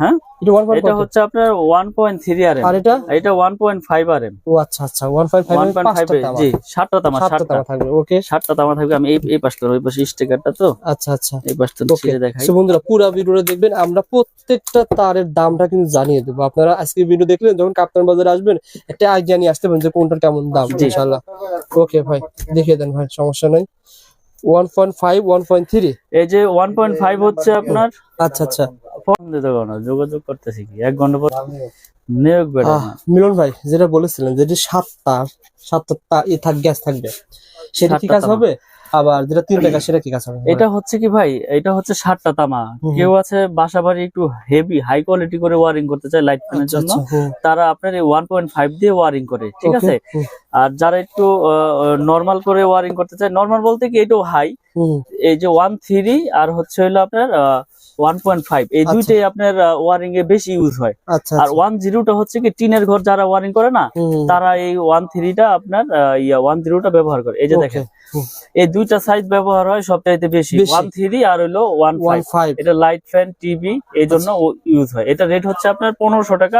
হ্যাঁ? এটা হচ্ছে আপনার আর এটা? এটা ও আচ্ছা আচ্ছা জি তামা থাকবে ওকে। তামা থাকবে আমি এই এই পাশটা ওই পাশে স্টিকারটা তো? আচ্ছা আচ্ছা। এই পাশটা ওকে। দেখাই। সো বন্ধুরা পুরো ভিডিওটা দেখবেন আমরা প্রত্যেকটা তারের দামটা কিন্তু জানিয়ে দেবো। আপনারা আজকে ভিডিও দেখলেন যখন কাপ্তান বাজারে আসবেন একটা আইডিয়া নিয়ে আসতে পারেন যে কোনটার কেমন দাম জি। ইনশাল্লাহ ওকে ভাই দেখিয়ে দেন ভাই সমস্যা নাই। One point five one point three এই যে ওয়ান পয়েন্ট ফাইভ হচ্ছে আপনার আচ্ছা আচ্ছা। এটা হচ্ছে কি ভাই? এটা হচ্ছে সাতটা তামা। কেউ আছে বাসা বাড়ি একটু হেভি হাই কোয়ালিটি করে ওয়ারিং করতে চায় লাইট জন্য তারা আপনার ওয়ান পয়েন্ট ফাইভ দিয়ে ওয়ারিং করে ঠিক আছে? আর যারা একটু নর্মাল করে ওয়ারিং করতে চায় নর্মাল বলতে কি এটাও হাই এই যে ওয়ান থ্রি আর হচ্ছে হইল আপনার আহ 1.5 এই দুইটাই আপনার দুইটা সাইজ হয় ইউজ হয়। এটা রেট হচ্ছে আপনার টাকা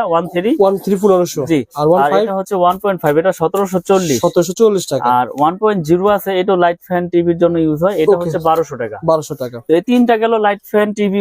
জি। আর এটা হচ্ছে 1.5 এটা 1740 1740 টাকা। আর 1.0 আছে এটা লাইট ফ্যান টিভির জন্য ইউজ হয়। এটা হচ্ছে টাকা। টাকা। এই তিনটা গেল লাইট ফ্যান টিভি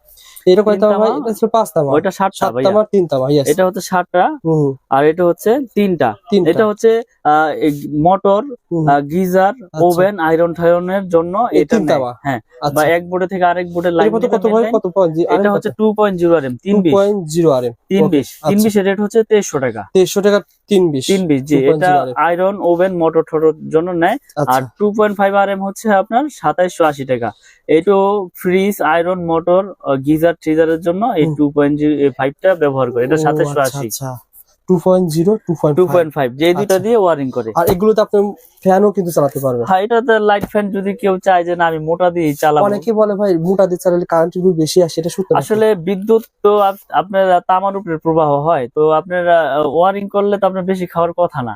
এটা কয় তামা এটা ছিল পাঁচ তামা ওইটা সাত তামা তিন তামা yes. এটা হচ্ছে সাতটা আর এটা হচ্ছে তিনটা। তিনটা। এটা হচ্ছে মোটর গিজার ওভেন আয়রন টায়রনের জন্য আচ্ছা। এটা তামা? হ্যাঁ আচ্ছা। বা এক বোর্ডে থেকে আরেক বোর্ডে লাইন কত কত ভাই? কত এটা হচ্ছে two point zero R M তিন বিশ। পয়েন্ট জিরো আর এম তিন Okay, বিশ। তিন আচ্ছা। রেট হচ্ছে তেইশশো টাকা। দেড়শো টাকা তিন বিশ তিন বিশ জি এটা আয়রন ওভেন মোটর ঠোটোর জন্য নেয়। আচ্ছা। আর two point five R M হচ্ছে আপনার সাতাইশশো আশি টাকা। এইটো ফ্রিজ আয়রন মোটর গিজার ট্রিজারের জন্য এই টু পয়েন্ট ফাইভটা ব্যবহার করে। এটা সাতাইশো সাতাইশশো আচ্ছা, আশি আচ্ছা two point zero two point two point five যে দুইটা আচ্ছা। দিয়ে ওয়ারিং করে। আর এগুলোতে আপনি ফ্যানও কিন্তু চালাতে পারবেন। হ্যাঁ এটাতে লাইট ফ্যান যদি কেউ চায় যে না আমি মোটা দিয়ে চালাবো। অনেকে বলে ভাই মোটা দিয়ে চালালে কারেন্ট বেশি আসে এটা সত্য আসলে বিদ্যুৎ তো আপনার তামার উপরে প্রবাহ হয় তো আপনার ওয়ারিং করলে তো আপনার বেশি খাওয়ার কথা না।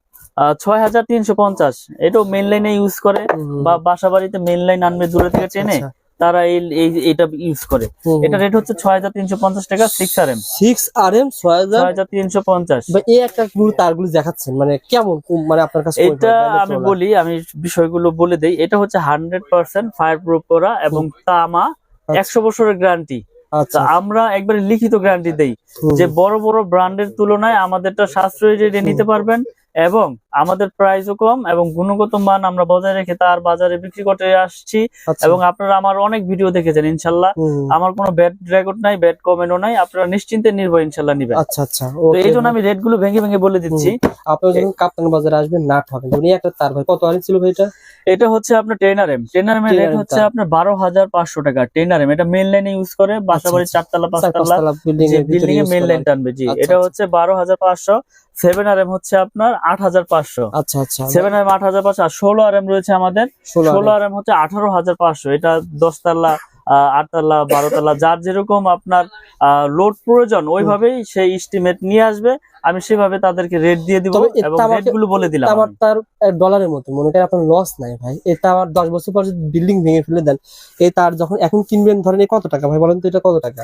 ছয় হাজার তিনশো পঞ্চাশ। এটাও মেন লাইনে ইউজ করে বা বাসা বাড়িতে মেন লাইন আনবে দূরে থেকে টেনে আচ্ছা, তারা এই এটা ইউজ করে। এটা রেট হচ্ছে ছয় হাজার তিনশো পঞ্চাশ টাকা six R M six R M ছয় হাজার তিনশো পঞ্চাশ। বা এই একটা গুলো তারগুলো দেখাচ্ছেন মানে কেমন মানে আপনার কাছে এটা আমি বলি আমি বিষয়গুলো বলে দেই। এটা হচ্ছে হান্ড্রেড পার্সেন্ট ফায়ার প্রুফ করা এবং তামা একশো বছরের গ্যারান্টি আচ্ছা। আমরা একবারে লিখিত গ্যারান্টি দেই যে বড় বড় ব্র্যান্ডের তুলনায় আমাদেরটা সাশ্রয়ী রেটে নিতে পারবেন। এবং আমাদের প্রাইসও কম এবং গুণগত মান আমরা বজায় রেখে তার বাজারে বিক্রি করতে আসছি আচ্ছা, এবং আপনারা আমার অনেক ভিডিও দেখেছেন ইনশাল্লাহ। আমার কোনো ব্যাড রেকর্ড নাই ব্যাড কমেন্টও নাই। আপনারা নিশ্চিন্তে নির্ভয় ইনশাল্লাহ নিবেন। আচ্ছা আচ্ছা। তো এই জন্য আমি রেটগুলো ভেঙে ভেঙে বলে দিচ্ছি। আপনারা যখন কাপ্তান বাজারে আসবেন নাট হবেন উনি একটা তার ভাই। কত আনি ছিল ভাই এটা? এটা হচ্ছে আপনার ten R M ten R M এর রেট হচ্ছে আপনার বারো হাজার পাঁচশো টাকা। টেনার এম এটা মেন লাইনে ইউজ করে বাসাবাড়ির আচ্ছা। চারতলা চার পাঁচতলা। বিল্ডিং এর এ মেন লাইন টানবে জি। আচ্ছা, এটা আচ্ছা। হচ্ছে বারো হাজার পাঁচশো। সেভেন আর এম হচ্ছে আপনার আট হাজার পাঁচশো। আচ্ছা আচ্ছা। সেভেন আর আট হাজার পাঁচশো আর ষোলো আর এম রয়েছে আমাদের। ষোলো আর এম। হচ্ছে আঠারো হাজার পাঁচশো। এটা দশতলা আটতলা বারোতলা যার যেরকম আপনার লোড প্রয়োজন ওইভাবেই সেই এস্টিমেট নিয়ে আসবে। আমি সেভাবে তাদেরকে রেট দিয়ে দিব এবং বলে দিলাম আমার তার ডলারের মতো মনে করেন আপনার লস নাই ভাই। এটা আমার দশ বছর পর যদি বিল্ডিং ভেঙে ফেলে দেন এই তার যখন এখন কিনবেন ধরেন কত টাকা ভাই? বলেন তো এটা কত টাকা?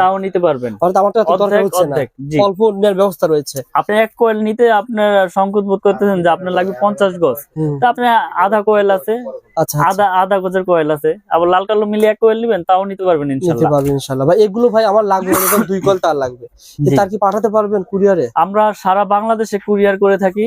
তাও নিতে পারবেন। অর্থাৎ আমারটা দরকার হচ্ছে না। অল্প নেওয়ার ব্যবস্থা রয়েছে। আপনি এক কোয়েল নিতে আপনার সংকোচ বোধ করতেছেন যে আপনার লাগবে পঞ্চাশ গজ। তা আপনি আধা কোয়েল আছে আচ্ছা আচ্ছা। আধা আধা গজের কোয়েল আছে। আবার লাল কালো মিলিয়ে এক কোয়েল নিবেন তাও নিতে পারবেন নিতে পারবেন ইনশাল্লাহ। ভাই এগুলো ভাই আমার লাগবে দুই কল তার লাগবে। তার কি পাঠাতে পারবেন কুরিয়ারে আমরা সারা বাংলাদেশে কুরিয়ার করে থাকি।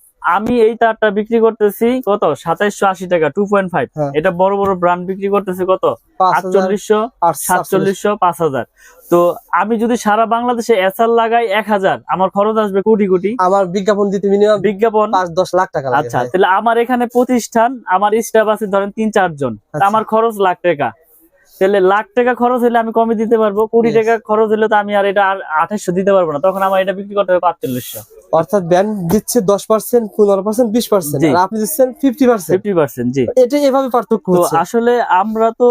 আমি এই তারটা বিক্রি করতেছি কত? সাতাইশশো আশি টাকা টু পয়েন্ট ফাইভ। এটা বড় বড় ব্র্যান্ড বিক্রি করতেছে কত? আটচল্লিশশো সাতচল্লিশশো পাঁচ হাজার। তো আমি যদি সারা বাংলাদেশে এসআর লাগাই এক হাজার আমার খরচ আসবে কোটি কোটি। আমার বিজ্ঞাপন দিতে মিনিমাম বিজ্ঞাপন? পাঁচ দশ লাখ টাকা আচ্ছা তাহলে আমার এখানে প্রতিষ্ঠান আমার স্টাফ আছে ধরেন তিন চারজন। আচ্ছা। আমার খরচ লাখ টাকা। তাহলে লাখ টাকা খরচ হলে আমি কমে দিতে পারব কুড়ি টাকা খরচ হলে তো আমি আর এটা আঠাশশো দিতে পারব না। তখন আমার এটা বিক্রি করতে হবে পাঁচচল্লিশশো। অর্থাৎ ব্যান্ড দিচ্ছে দশ পার্সেন্ট পনেরো পার্সেন্ট বিশ পার্সেন্ট আপনি দিচ্ছেন ফিফটি পার্সেন্ট। ফিফটি পার্সেন্ট জি। এটা এভাবে পার্থক্য তো আসলে আমরা তো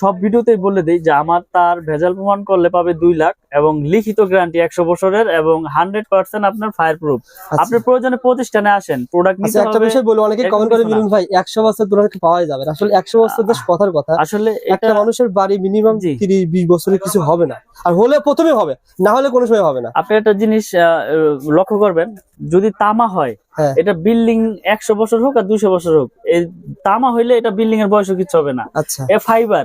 সব ভিডিওতেই বলে দিই যে আমার তার ভেজাল প্রমাণ করলে পাবে দুই লাখ এবং লিখিত গ্যারান্টি একশো বছরের এবং হান্ড্রেড পার্সেন্ট আপনার ফায়ার প্রুফ আচ্ছা। আপনি প্রয়োজনে প্রতিষ্ঠানে আসেন প্রোডাক্ট আচ্ছা নিতে একটা হবে বিষয় বলি অনেকে কমেন্ট করে মিলুন ভাই একশো বছর নাকি পাওয়া যাবে আসলে একশো বছর বেশ কথার কথা। আসলে একটা মানুষের বাড়ি মিনিমাম তিরিশ বিশ বছরের কিছু হবে না। আর হলে প্রথমে হবে না হলে কোনো সময় হবে না। আপনি একটা জিনিস লক্ষ্য করবেন যদি তামা হয় হ্যাঁ। এটা বিল্ডিং একশো বছর হোক আর দুশো বছর হোক এই তামা হইলে এটা বিল্ডিং এর বয়সও কিছু হবে না। আচ্ছা। এ ফাইবার।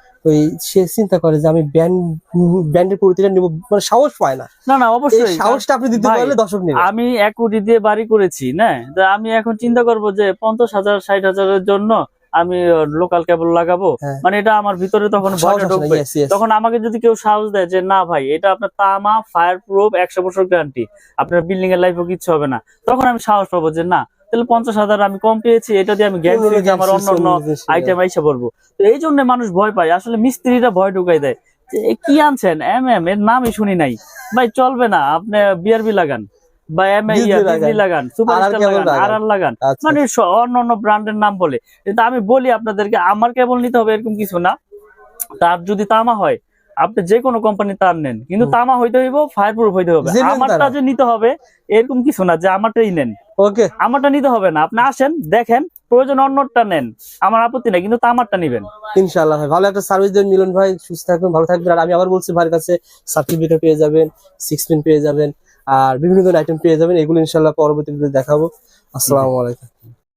এই সে চিন্তা করে যে আমি ব্যান্ড ব্যান্ডের নিব মানে সাহস পায় না। না না অবশ্যই। সাহসটা আপনি দিতে পারলে দর্শক নেবে। আমি এক কোটি দিয়ে বাড়ি করেছি না? তো আমি এখন চিন্তা করব যে পঞ্চাশ হাজার ষাট হাজারের জন্য আমি লোকাল কেবল লাগাবো। হ্যাঁ। মানে এটা আমার ভিতরে তখন ঢুকবে. তখন আমাকে যদি কেউ সাহস দেয় যে না ভাই এটা আপনার তামা ফায়ার প্রুফ একশো বছর গ্যারান্টি আপনার বিল্ডিং এর লাইফও কিচ্ছু হবে না। তখন আমি সাহস পাবো যে না তাহলে পঞ্চাশ হাজার আমি কম পেয়েছি এটা দিয়ে আমি অন্য আমার অন্য অন্য অন্য আইটেম আইসা পড়ব। তো এই জন্য মানুষ ভয় পায়। আসলে মিস্ত্রিরা ভয় ঢুকাই দেয়। কি আনছেন? এম এম এর নামই শুনি নাই। ভাই চলবে না। আপনি বিআরবি লাগান বা এম লাগান। লাগান সুপারস্টার লাগান। লাগান। আর আর লাগান আচ্ছা। মানে অন্য অন্য ব্র্যান্ডের নাম বলে। কিন্তু আমি বলি আপনাদেরকে আমার কেবল নিতে হবে এরকম কিছু না। তার যদি তামা হয় আপনি যে কোনো কোম্পানি তার নেন কিন্তু তামা হইতে হইব ফায়ার প্রুফ হইতে হবে। আমারটা যে নিতে হবে এরকম কিছু না যে আমারটাই নেন। ওকে আমারটা নিতে হবে না। আপনি আসেন দেখেন প্রয়োজন অন্যটা নেন। আমার আপত্তি নাই কিন্তু আমারটা নিবেন। ইনশাআল্লাহ ভাই ভালো একটা সার্ভিস দেন মিলন ভাই সুস্থ থাকবেন ভালো থাকবেন। আর আমি আবার বলছি ভাইয়ের কাছে সার্টিফিকেট পেয়ে যাবেন সিক্স পিন পেয়ে যাবেন আর বিভিন্ন ধরনের আইটেম পেয়ে যাবেন। এগুলো ইনশাআল্লাহ পরবর্তী ভিডিও দেখাবো। আসসালামু আলাইকুম।